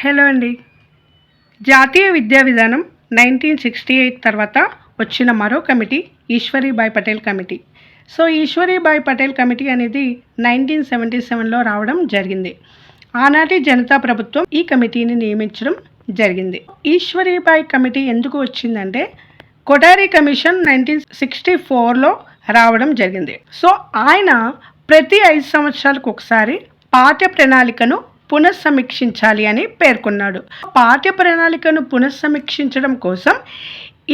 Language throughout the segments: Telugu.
హలో అండి. జాతీయ విద్యా విధానం నైన్టీన్ సిక్స్టీ ఎయిట్ తర్వాత వచ్చిన మరో committee Ishwaribai Patel committee. So Ishwaribai Patel committee అనేది నైన్టీన్ సెవెంటీ సెవెన్లో రావడం జరిగింది. ఆనాటి జనతా ప్రభుత్వం ఈ కమిటీని నియమించడం జరిగింది. ఈశ్వరీబాయ్ కమిటీ ఎందుకు వచ్చిందంటే కొటారి కమిషన్ నైన్టీన్ సిక్స్టీ ఫోర్లో రావడం జరిగింది. సో ఆయన ప్రతి ఐదు సంవత్సరాలకు ఒకసారి పాఠ్య ప్రణాళికను పునఃసమీక్షించాలి అని పేర్కొన్నాడు. పాఠ్య ప్రణాళికను పునఃసమీక్షించడం కోసం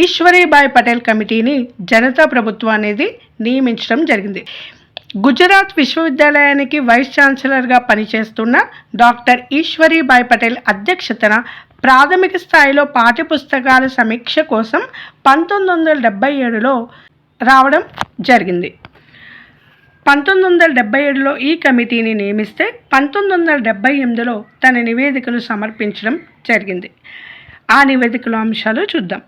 ఈశ్వరీభాయ్ పటేల్ కమిటీని జనతా ప్రభుత్వం అనేది నియమించడం జరిగింది. గుజరాత్ విశ్వవిద్యాలయానికి వైస్ ఛాన్సలర్గా పనిచేస్తున్న డాక్టర్ ఈశ్వరీభాయ్ పటేల్ అధ్యక్షతన ప్రాథమిక స్థాయిలో పాఠ్యపుస్తకాల సమీక్ష కోసం పంతొమ్మిది వందల డెబ్బై ఏడులో రావడం జరిగింది. పంతొమ్మిది వందల డెబ్బై ఏడులో ఈ కమిటీని నియమిస్తే పంతొమ్మిది వందల డెబ్బై ఎనిమిదిలో తన నివేదికను సమర్పించడం జరిగింది. ఆ నివేదికలో అంశాలు చూద్దాం.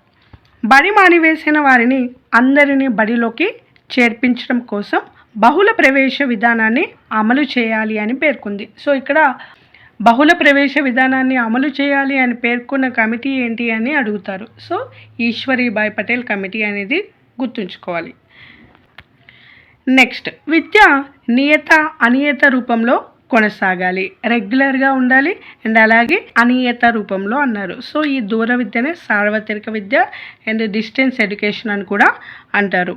బడి మానివేసిన వారిని అందరినీ బడిలోకి చేర్పించడం కోసం బహుళ ప్రవేశ విధానాన్ని అమలు చేయాలి అని పేర్కొంది. సో ఇక్కడ బహుళ ప్రవేశ విధానాన్ని అమలు చేయాలి అని పేర్కొన్న కమిటీ ఏంటి అని అడుగుతారు. సో ఈశ్వరీభాయ్ పటేల్ కమిటీ అనేది గుర్తుంచుకోవాలి. నెక్స్ట్ విద్య నియత అనియత రూపంలో కొనసాగాలి. రెగ్యులర్గా ఉండాలి అండ్ అలాగే అనియత రూపంలో అన్నారు. సో ఈ దూర విద్యనే సార్వత్రిక విద్య అండ్ డిస్టెన్స్ ఎడ్యుకేషన్ అని కూడా అంటారు.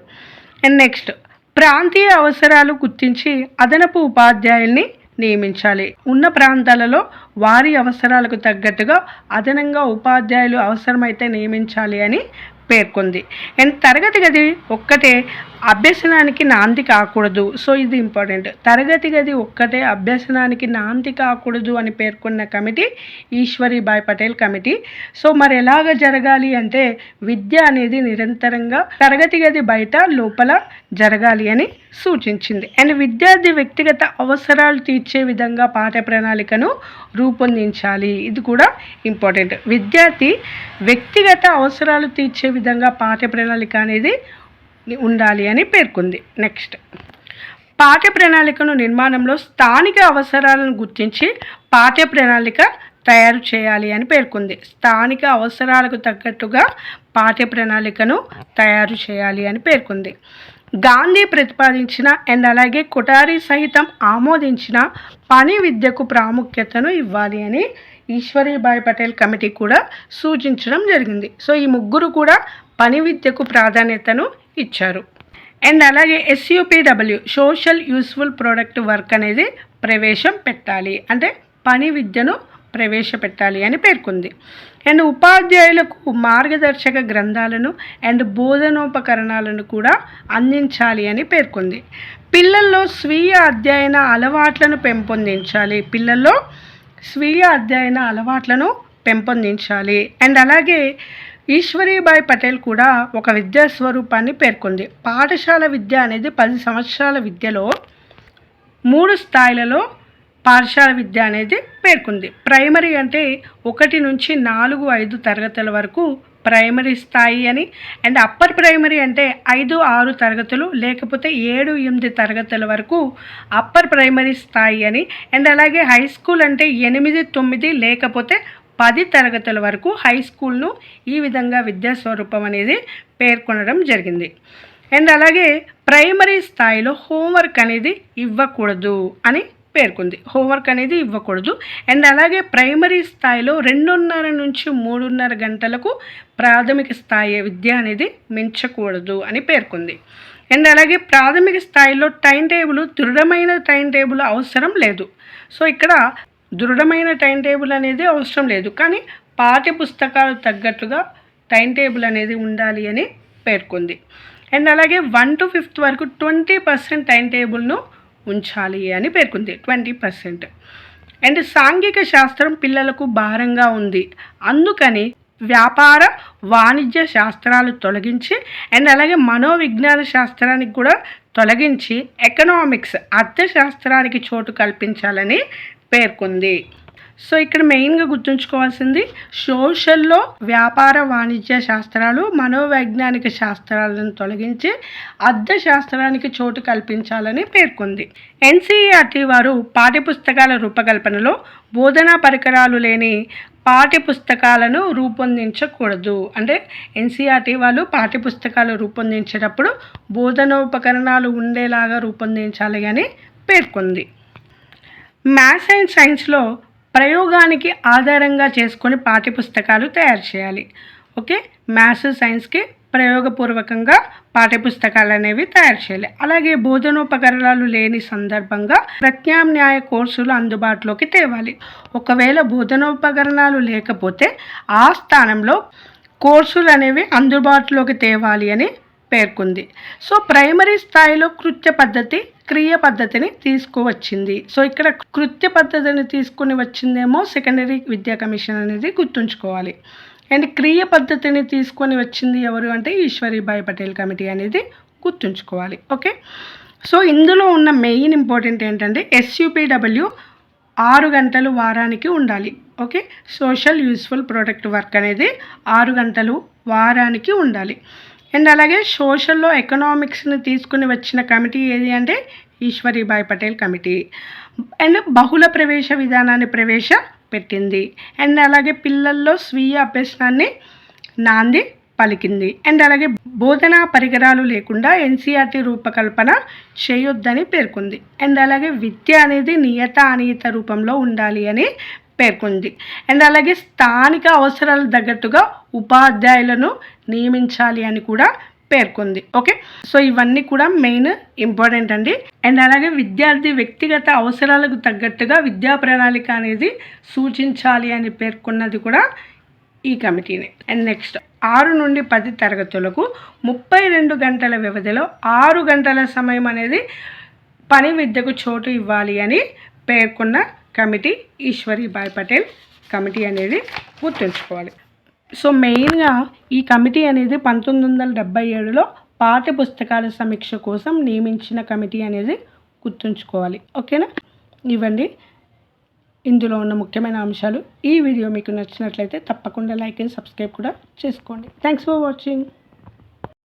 అండ్ నెక్స్ట్ ప్రాంతీయ అవసరాలు గుర్తించి అదనపు ఉపాధ్యాయుల్ని నియమించాలి. ఉన్న ప్రాంతాలలో వారి అవసరాలకు తగ్గట్టుగా అదనంగా ఉపాధ్యాయులు అవసరమైతే నియమించాలి అని పేర్కొంది. అండ్ తరగతి గది? ఒక్కటే. అభ్యసనానికి నాంది కాకూడదు. సో ఇది ఇంపార్టెంట్. తరగతి గది ఒక్కటే అభ్యసనానికి నాంది కాకూడదు అని పేర్కొన్న committee Ishwaribai Patel committee. So మరి ఎలాగ జరగాలి అంటే విద్య అనేది నిరంతరంగా తరగతి గది బయట లోపల జరగాలి అని సూచించింది. అండ్ విద్యార్థి వ్యక్తిగత అవసరాలు తీర్చే విధంగా పాఠ్య ప్రణాళికను రూపొందించాలి. ఇది కూడా ఇంపార్టెంట్. విద్యార్థి వ్యక్తిగత అవసరాలు తీర్చే విధంగా పాఠ్య ప్రణాళిక అనేది ఉండాలి అని పేర్కొంది. నెక్స్ట్ పాఠ్య ప్రణాళికను నిర్మాణంలో స్థానిక అవసరాలను గుర్తించి పాఠ్య ప్రణాళిక తయారు చేయాలి అని పేర్కొంది. స్థానిక అవసరాలకు తగ్గట్టుగా పాఠ్య ప్రణాళికను తయారు చేయాలి అని పేర్కొంది. గాంధీ ప్రతిపాదించిన అండ్ అలాగే కొటారి సహితం ఆమోదించిన పని విద్యకు ప్రాముఖ్యతను ఇవ్వాలి అని ఈశ్వరీబాయ్ పటేల్ కమిటీ కూడా సూచించడం జరిగింది. సో ఈ ముగ్గురు కూడా పని విద్యకు ప్రాధాన్యతను ఇచ్చారు. అండ్ అలాగే SUPW social useful product work అనేది ప్రవేశం పెట్టాలి. అంటే పని విద్యను ప్రవేశపెట్టాలి అని పేర్కొంది. అండ్ ఉపాధ్యాయులకు మార్గదర్శక గ్రంథాలను అండ్ బోధనోపకరణాలను కూడా అందించాలి అని పేర్కొంది. పిల్లల్లో స్వీయ అధ్యయన అలవాట్లను పెంపొందించాలి. పిల్లల్లో స్వీయ అధ్యయన అలవాట్లను పెంపొందించాలి. అండ్ అలాగే ఈశ్వరీబాయ్ పటేల్ కూడా ఒక విద్యా స్వరూపాన్ని పేర్కొంది. పాఠశాల విద్య అనేది పది సంవత్సరాల విద్యలో మూడు స్థాయిలలో పాఠశాల విద్య అనేది పేర్కొంది. ప్రైమరీ అంటే ఒకటి నుంచి నాలుగు ఐదు తరగతుల వరకు ప్రైమరీ స్థాయి అని. అండ్ అప్పర్ ప్రైమరీ అంటే ఐదు ఆరు తరగతులు లేకపోతే ఏడు ఎనిమిది తరగతుల వరకు అప్పర్ ప్రైమరీ స్థాయి అని. అండ్ అలాగే హై స్కూల్ అంటే ఎనిమిది తొమ్మిది లేకపోతే పది తరగతుల వరకు హై స్కూల్ను ఈ విధంగా విద్యా స్వరూపం అనేది పేర్కొనడం జరిగింది. అండ్ అలాగే ప్రైమరీ స్థాయిలో హోంవర్క్ అనేది ఇవ్వకూడదు అని పేర్కొంది. హోంవర్క్ అనేది ఇవ్వకూడదు. అండ్ అలాగే ప్రైమరీ స్థాయిలో రెండున్నర నుంచి మూడున్నర గంటలకు ప్రాథమిక స్థాయి విద్య అనేది మించకూడదు అని పేర్కొంది. అండ్ అలాగే ప్రాథమిక స్థాయిలో టైం టేబుల్ దృఢమైన టైం టేబుల్ అవసరం లేదు. సో ఇక్కడ దృఢమైన టైం టేబుల్ అనేది అవసరం లేదు. కానీ పాఠ్య పుస్తకాలు తగ్గట్టుగా టైం టేబుల్ అనేది ఉండాలి అని పేర్కొంది. అండ్ అలాగే వన్ టు ఫిఫ్త్ వరకు ట్వంటీ పర్సెంట్ టైం టేబుల్ను ఉంచాలి అని పేర్కొంది. Twenty percent. అండ్ సాంఘిక శాస్త్రం పిల్లలకు భారంగా ఉంది. అందుకని వ్యాపార వాణిజ్య శాస్త్రాలు తొలగించి అండ్ అలాగే మనోవిజ్ఞాన శాస్త్రానికి కూడా తొలగించి ఎకనామిక్స్ అర్థశాస్త్రానికి చోటు కల్పించాలని పేర్కొంది. సో ఇక్కడ మెయిన్గా గుర్తుంచుకోవాల్సింది సోషల్లో వ్యాపార వాణిజ్య శాస్త్రాలు మనోవైజ్ఞానిక శాస్త్రాలను తొలగించి అర్థ శాస్త్రానికి చోటు కల్పించాలని పేర్కొంది. ఎన్సీఈఆర్టీ వారు పాఠ్యపుస్తకాల రూపకల్పనలో బోధనా పరికరాలు లేని పాఠ్యపుస్తకాలను రూపొందించకూడదు. అంటే ఎన్సీఆర్టీ వాళ్ళు పాఠ్యపుస్తకాలు రూపొందించేటప్పుడు బోధనోపకరణాలు ఉండేలాగా రూపొందించాలి అని పేర్కొంది. మ్యాథ్స్ అండ్ సైన్స్లో ప్రయోగానికి ఆధారంగా చేసుకొని పాఠ్యపుస్తకాలు తయారు చేయాలి. ఓకే? మ్యాథ్స్ సైన్స్కి ప్రయోగపూర్వకంగా పాఠ్యపుస్తకాలు అనేవి తయారు చేయాలి. అలాగే బోధనోపకరణాలు లేని సందర్భంగా ప్రత్యామ్నాయ కోర్సులు అందుబాటులోకి తేవాలి. ఒకవేళ బోధనోపకరణాలు లేకపోతే ఆ స్థానంలో కోర్సులు అనేవి అందుబాటులోకి తేవాలి అని పేర్కొంది. సో ప్రైమరీ స్థాయిలో కృత్య పద్ధతి క్రియ పద్ధతిని తీసుకువచ్చింది. సో ఇక్కడ కృత్య పద్ధతిని తీసుకుని వచ్చిందేమో సెకండరీ విద్యా కమిషన్ అనేది గుర్తుంచుకోవాలి. అండ్ క్రియ పద్ధతిని తీసుకొని వచ్చింది ఎవరు అంటే ఈశ్వరీభాయ్ పటేల్ కమిటీ అనేది గుర్తుంచుకోవాలి. ఓకే? సో ఇందులో ఉన్న మెయిన్ ఇంపార్టెంట్ ఏంటంటే ఎస్యూపీడబ్ల్యూ ఆరు గంటలు వారానికి ఉండాలి. Okay? Social useful product work అనేది ఆరు గంటలు వారానికి ఉండాలి. అండ్ అలాగే సోషల్లో ఎకనామిక్స్ని తీసుకుని వచ్చిన కమిటీ ఏది అంటే ఈశ్వరీభాయ్ పటేల్ కమిటీ. అండ్ బహుళ ప్రవేశ విధానాన్ని ప్రవేశపెట్టింది అండ్ అలాగే పిల్లల్లో స్వీయ అభ్యసనాన్ని నాంది పలికింది. అండ్ అలాగే బోధనా పరికరాలు లేకుండా ఎన్సీఆర్టీ రూపకల్పన చేయొద్దని పేర్కొంది. అండ్ అలాగే విద్య అనేది నియత అనియత రూపంలో ఉండాలి అని పేర్కొంది. అండ్ అలాగే స్థానిక అవసరాలు తగ్గట్టుగా ఉపాధ్యాయులను నియమించాలి అని కూడా పేర్కొంది. ఓకే? సో ఇవన్నీ కూడా మెయిన్ ఇంపార్టెంట్ అండి. అండ్ అలాగే విద్యార్థి వ్యక్తిగత అవసరాలకు తగ్గట్టుగా విద్యా ప్రణాళిక అనేది సూచించాలి అని పేర్కొన్నది కూడా ఈ కమిటీనే. అండ్ నెక్స్ట్ ఆరు నుండి పది తరగతులకు ముప్పై రెండు గంటల వ్యవధిలో ఆరు గంటల సమయం అనేది పని విద్యకు చోటు ఇవ్వాలి అని పేర్కొన్న కమిటీ ఈశ్వరీబాయ్ పటేల్ కమిటీ అనేది గుర్తుంచుకోవాలి. సో మెయిన్గా ఈ కమిటీ అనేది పంతొమ్మిది వందల డెబ్బై ఏడులో పాఠ్య పుస్తకాల సమీక్ష కోసం నియమించిన కమిటీ అనేది గుర్తుంచుకోవాలి. ఓకేనా? ఇవ్వండి. ఇందులో ఉన్న ముఖ్యమైన అంశాలు ఈ వీడియో మీకు నచ్చినట్లయితే తప్పకుండా లైక్ అండ్ సబ్స్క్రైబ్ కూడా చేసుకోండి. Thanks for watching.